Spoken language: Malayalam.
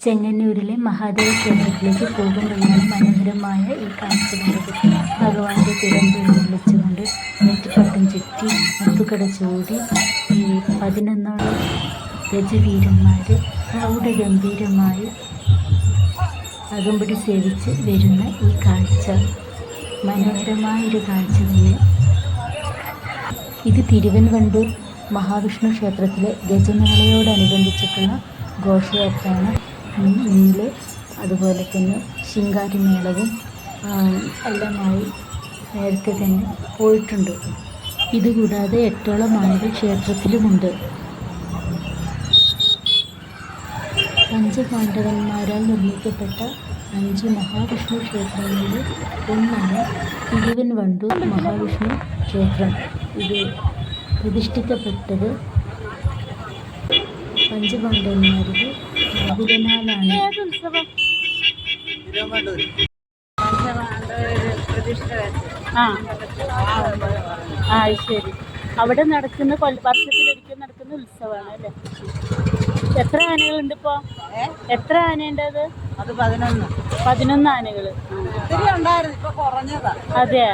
ചെങ്ങന്നൂരിലെ മഹാദേവ ക്ഷേത്രത്തിലേക്ക് പോകുമ്പോഴാണ് മനോഹരമായ ഈ കാഴ്ച കണ്ടത് ഭഗവാന്റെ തിടമ്പെഴുന്നള്ളിച്ചുകൊണ്ട് നെറ്റിപ്പട്ടം ചുറ്റി മുത്തുകട ചൂടി ഈ പതിനൊന്നോളം രജവീരന്മാർ പ്രൗഢഗംഭീരമായി അകമ്പടി സേവിച്ച് വരുന്ന ഈ കാഴ്ച. മനോഹരമായൊരു കാഴ്ച തന്നെ ഇത് തിരുവൻവണ്ടൂർ മഹാവിഷ്ണു ക്ഷേത്രത്തിലെ ഗജമേളയോടനുബന്ധിച്ചിട്ടുള്ള ഘോഷയാത്രയാണ്. മുന്നിൽ അതുപോലെ തന്നെ ശിങ്കാരിമേളവും എല്ലാമായി നേരത്തെ തന്നെ പോയിട്ടുണ്ട്. ഇതുകൂടാതെ എട്ടോളം ആളുകൾ ക്ഷേത്രത്തിലുമുണ്ട്. പഞ്ചപാണ്ഡവന്മാരാൽ നിർമ്മിക്കപ്പെട്ട അഞ്ച് മഹാവിഷ്ണു ക്ഷേത്രങ്ങളിൽ ഒന്നാണ് തിരുവൻവണ്ടൂർ മഹാവിഷ്ണു ക്ഷേത്രം. ഇത് പ്രതിഷ്ഠിക്കപ്പെട്ടത് പഞ്ചപാണ്ഡവന്മാരിൽ നകുലനാലാണ് ആ. ആ ശരി. അവിടെ നടക്കുന്ന വർഷത്തിലൊരിക്കൽ നടക്കുന്ന ഉത്സവമാണ് അല്ലേ? എത്ര ആനകളുണ്ട് ഇപ്പോ? എത്ര ആനയുണ്ട് അത്? പതിനൊന്ന്. പതിനൊന്ന് ആനകൾ. അതെയാ ഉണ്ടായിരുന്നു. ഇപ്പൊ കുറഞ്ഞതാ. അതെ